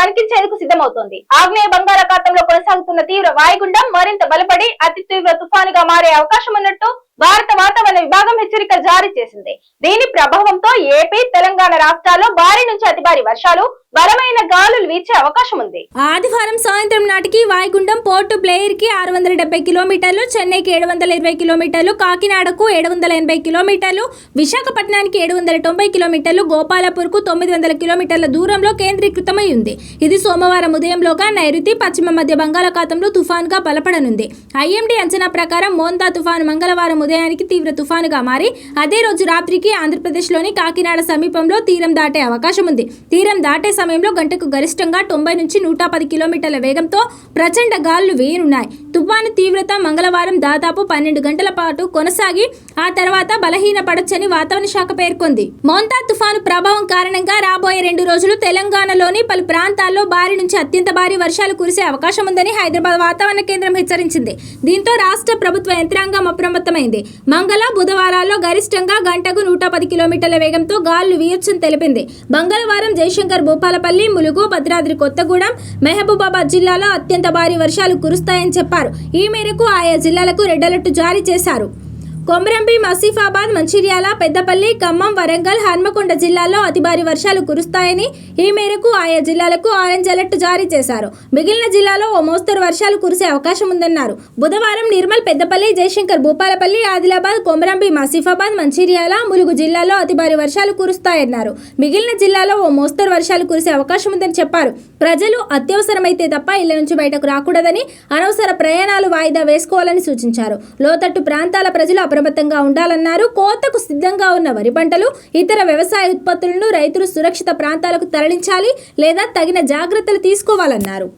వణికించేందుకు సిద్ధమవుతోంది. ఆగ్నేయ బంగాళాఖాతంలో కొనసాగుతున్న తీవ్ర వాయుగుండం మరింత బలపడి అతి తీవ్ర తుఫానుగా మారే అవకాశం ఉన్నట్టు భారత వాతావరణ విభాగం హెచ్చరిక జారీ చేసింది. దీని ప్రభావంతో ఏపీ తెలంగాణ రాష్ట్రాల్లో భారీ నుంచి అతి భారీ వర్షాలు బలమైన గాలులు వీచే అవకాశం ఉంది. ఆదివారం సాయంత్రం నాటికి వాయుగుండం పోర్టు బ్లేయర్కి ఆరు వందల డెబ్బై కిలోమీటర్లు చెన్నైకి ఏడు వందల ఇరవై కిలోమీటర్లు కాకినాడకు ఏడు వందల ఎనభై కిలోమీటర్లు విశాఖపట్నానికి ఏడు వందల తొంభై కిలోమీటర్లు గోపాలపూర్కు తొమ్మిది వందల కిలోమీటర్ల దూరంలో కేంద్రీకృతమై ఉంది. ఇది సోమవారం ఉదయంలోగా నైరుతి పశ్చిమ మధ్య బంగాళాఖాతంలో తుఫాన్గా బలపడనుంది. ఐఎండీ అంచనా ప్రకారం మోందా తుఫాను మంగళవారం ఉదయానికి తీవ్ర తుఫానుగా మారి అదే రోజు రాత్రికి ఆంధ్రప్రదేశ్లోని కాకినాడ సమీపంలో తీరం దాటే అవకాశం ఉంది. తీరం దాటే సమయంలో గంటకు గరిష్టంగా తొంభై నుంచి నూట పది కిలోమీటర్ల వేగంతో ప్రచండ గాలులు వేయనున్నాయి. తుఫాను తీవ్రత మంగళవారం దాదాపు పన్నెండు గంటల పాటు కొనసాగి ఆ తర్వాత బలహీనపడొచ్చని వాతావరణ శాఖ పేర్కొంది. మోంతా తుఫాను ప్రభావం కారణంగా రాబోయే రెండు రోజులు తెలంగాణలోని పలు ప్రాంతాల్లో భారీ నుంచి అత్యంత భారీ వర్షాలు కురిసే అవకాశం ఉందని హైదరాబాద్ వాతావరణ కేంద్రం హెచ్చరించింది. దీంతో రాష్ట్ర ప్రభుత్వ యంత్రాంగం అప్రమత్తమైంది. మంగళ బుధవారాల్లో గరిష్టంగా గంటకు నూట పది కిలోమీటర్ల వేగంతో గాలులు వీయొచ్చని తెలిపింది. మంగళవారం జయశంకర్ భూపాలపల్లి ములుగు భద్రాద్రి కొత్తగూడెం మహబూబాబాద్ జిల్లాలో అత్యంత భారీ వర్షాలు కురుస్తాయని చెప్పారు. ఈ మేరకు ఆయా జిల్లాలకు రెడ్ అలర్ట్ జారీ చేశారు. కొమరంబి మసీఫాబాద్ మంచిర్యాల పెద్దపల్లి ఖమ్మం వరంగల్ హన్మకొండ జిల్లాల్లో అతి భారీ వర్షాలు కురుస్తాయని ఈ మేరకు ఆయా జిల్లాలకు ఆరెంజ్ అలర్ట్ జారీ చేశారు. మిగిలిన జిల్లాలో ఓ మోస్తరు వర్షాలు కురిసే అవకాశం ఉందన్నారు. బుధవారం నిర్మల్ పెద్దపల్లి జయశంకర్ భూపాలపల్లి ఆదిలాబాద్ కొమరంబి మసీఫాబాద్ మంచిర్యాల ములుగు జిల్లాల్లో అతి భారీ వర్షాలు కురుస్తాయన్నారు. మిగిలిన జిల్లాలో ఓ మోస్తరు వర్షాలు కురిసే అవకాశం ఉందని చెప్పారు. ప్రజలు అత్యవసరమైతే తప్ప ఇళ్ళ నుంచి బయటకు రాకూడదని అనవసర ప్రయాణాలు వాయిదా వేసుకోవాలని సూచించారు. లోతట్టు ప్రాంతాల ప్రజలు అప్రమత్తంగా ఉండాలన్నారు. కోతకు సిద్ధంగా ఉన్న వరి పంటలు ఇతర వ్యవసాయ ఉత్పత్తులను రైతులు సురక్షిత ప్రాంతాలకు తరలించాలి లేదా తగిన జాగ్రత్తలు తీసుకోవాలన్నారు.